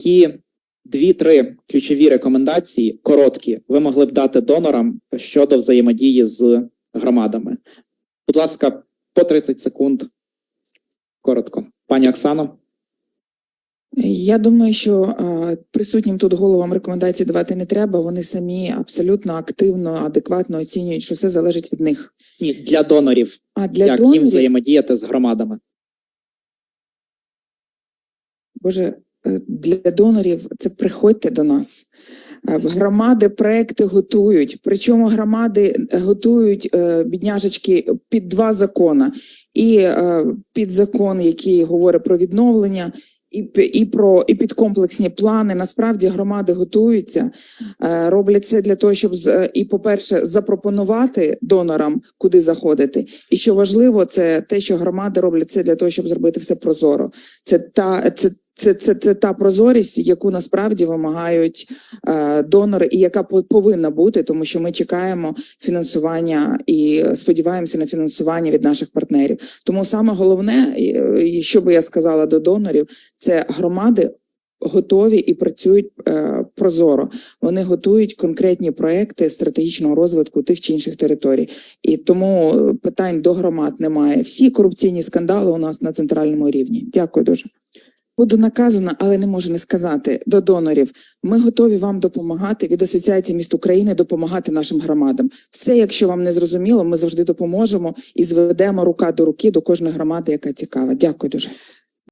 які дві-три ключові рекомендації, короткі, ви могли б дати донорам щодо взаємодії з громадами? Будь ласка, по 30 секунд. Коротко. Пані Оксано. Я думаю, що е, присутнім тут головам рекомендацій давати не треба. Вони самі абсолютно активно, адекватно оцінюють, що все залежить від них. Ні, для донорів. А для як їм взаємодіяти з громадами? Боже, для донорів це приходьте до нас. Е, Громади проекти готують. Причому громади е, готують е, бідняжечки під два закони: і е, під закон, який говорить про відновлення, і, і про і під комплексні плани. Насправді громади готуються, е, роблять це для того, щоб е, і, по-перше, запропонувати донорам, куди заходити. І що важливо, це те, що громади роблять це для того, щоб зробити все прозоро. Це та це. Це, це, це та прозорість, яку насправді вимагають е, донори, і яка по- повинна бути, тому що ми чекаємо фінансування і сподіваємося на фінансування від наших партнерів. Тому саме головне, е, і що би я сказала до донорів, це громади готові і працюють е, прозоро. Вони готують конкретні проекти стратегічного розвитку тих чи інших територій. І тому е, питань до громад немає. Всі корупційні скандали у нас на центральному рівні. Дякую дуже. Буду наказана, але не можу не сказати до донорів. Ми готові вам допомагати від Асоціації міст України допомагати нашим громадам. Все, якщо вам не зрозуміло, ми завжди допоможемо і зведемо рука до руки до кожної громади, яка цікава. Дякую дуже.